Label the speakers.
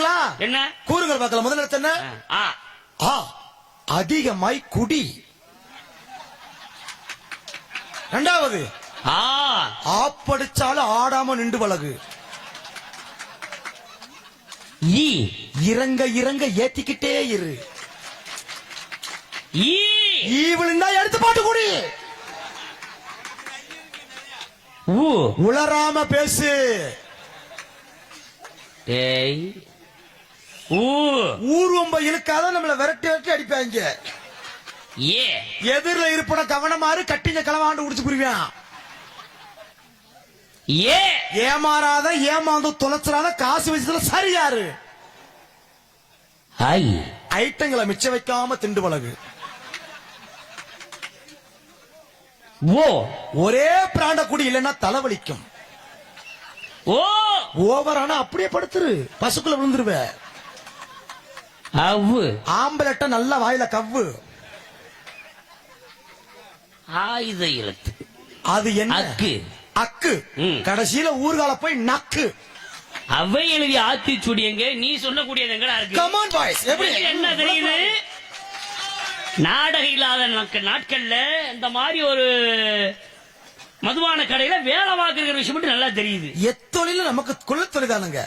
Speaker 1: தெரியுங்களா
Speaker 2: என்ன?
Speaker 1: கூறுங்கள் பார்க்கலாம். முதல் எழுத்து என்ன?
Speaker 2: ஆ.
Speaker 1: அதிகமாய் குடி. இரண்டாவது
Speaker 2: ஆ.
Speaker 1: ஆப்படிச்சாலும் ஆடாம நின்று பழகு.
Speaker 2: ஈ.
Speaker 1: இறங்க இறங்க ஏத்திக்கிட்டே இரு.
Speaker 2: ஈ.
Speaker 1: விழுந்தா எடுத்து போட்டு குடி. உளராம பேசு.
Speaker 2: டேய்.
Speaker 1: ஊர்வம்ப இழுக்காத நம்மள விரட்டி விரட்டி அடிப்பாங்க.
Speaker 2: ஏ.
Speaker 1: எதிரில இருப்பன கவனமாறு கட்டிங்க களவாண்டு குடிச்சு புரிவான்
Speaker 2: ஏ.
Speaker 1: ஏமாறாத ஏமாந்து தொலைச்சிடாத காசு வச்சதுல சரியாரு.
Speaker 2: ஐ.
Speaker 1: ஐட்டங்களை மிச்சம் வைக்காம திண்டு பழகு.
Speaker 2: ஓ.
Speaker 1: ஒரே பிராண்ட குடி இல்லைன்னா தலைவலிக்கும்.
Speaker 2: ஓ.
Speaker 1: ஓவரானா அப்படியே படுத்துரு. பசுக்குள்ள விழுந்துருவ.
Speaker 2: அவ்வு
Speaker 1: ஆம்பளட்ட நல்லா வாயில கவ்வு.
Speaker 2: ஆயுத எழுத்து
Speaker 1: அது என்ன?
Speaker 2: அக்கு.
Speaker 1: அக்கு. கடைசியில ஊர்கால போய் நக்கு.
Speaker 2: அவை எழுதி ஆத்தி சுடியங்க நீ சொல்லக்கூடியது எங்கடா இருக்கு?
Speaker 1: கமான் பாய்ஸ் எப்படி?
Speaker 2: என்ன தெரியுது? நாடகம் இல்லாத நாட்க- நாட்கள்ல இந்த மாதிரி ஒரு மதுபான கடையில வேலை பார்க்கிற விஷயம் மட்டும் நல்லா தெரியுது.
Speaker 1: எத்தொழிலும் நமக்கு குலத்தொழில் தானுங்க.